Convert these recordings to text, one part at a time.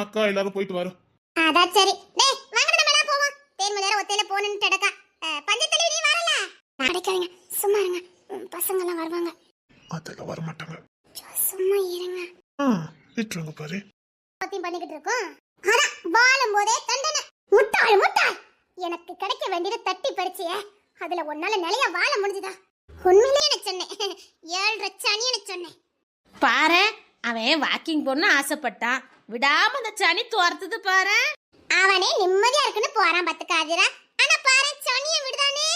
நான் அக்கா எல்லாரும் போயிட்டு வரோம் அதான் சரி. டேய் வாங்க நம்ம எல்லாம் போவோம். தேன் நேரம் ஒத்தையில போகணும்னு டடக்கா பஞ்சத்தலி நீ வரல? அடைக்காதீங்க. சும்மா இருங்க. உம், பசங்கெல்லாம் வருவாங்க. அதெல்லாம் வர மாட்டாங்க சும்மா இருங்க. ஆ விட்டுருங்க பாரு. பத்தியும் பண்ணிக்கிட்டு இருக்கோம். அதான் வாழும் போதே தண்டனை. முட்டாள் முட்டாள். எனக்கு கிடைக்க வேண்டியது தட்டி பறிச்சிய. அதுல உன்னால நிலைய வாழ முடிஞ்சுதா? உண்மையிலேயே சொன்னேன். ஏழரை சனியனு சொன்னேன். பாரு அவன் வாக்கிங் போகணும்னு ஆசைப்பட்டான். விடாம அந்த சனி துரத்துது பாரு. அவனே நிம்மதியா இருக்குன்னு போறான் பத்துக்காதிரா ஆனா பாரு சனிய விடுதானே?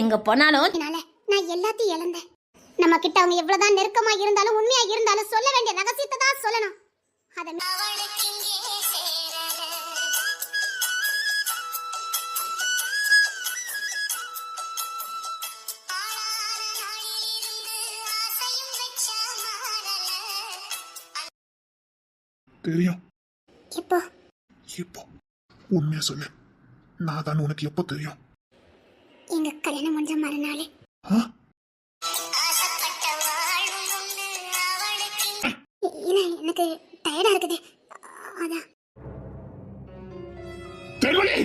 எங்க போனாலும் அதனால நான் எல்லாத்தையும் இழந்தேன். நம்ம கிட்ட அவங்க எவ்வளவுதான் நெருக்கமா இருந்தாலும் உண்மையா இருந்தாலும் சொல்ல வேண்டிய ரகசியத்தை தான் சொல்லணும். அத தெரியும். இப்போ? இப்போ. உண்மையா சொல்லு. நான் தான் உனக்கு எப்போ தெரியும்? எங்க கல்யாணம் முடிஞ்ச மறுநாளே. ஆ? இல்ல எனக்கு டயர்டா இருக்குது. அதான். தெருவலி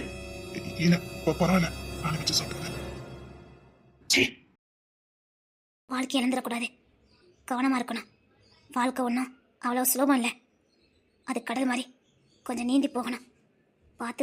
இல்ல பரவாயில்ல. நான் வச்சு சாப்பிடுறேன். வாழ்க்கை இழந்துடக்கூடாது. கவனமாக இருக்கணும். வாழ்க்கை ஒன்றும் அவ்வளோ சுலபம் இல்லை. அது கடல் மாதிரி. கொஞ்சம் நீந்தி போகணும். பார்த்து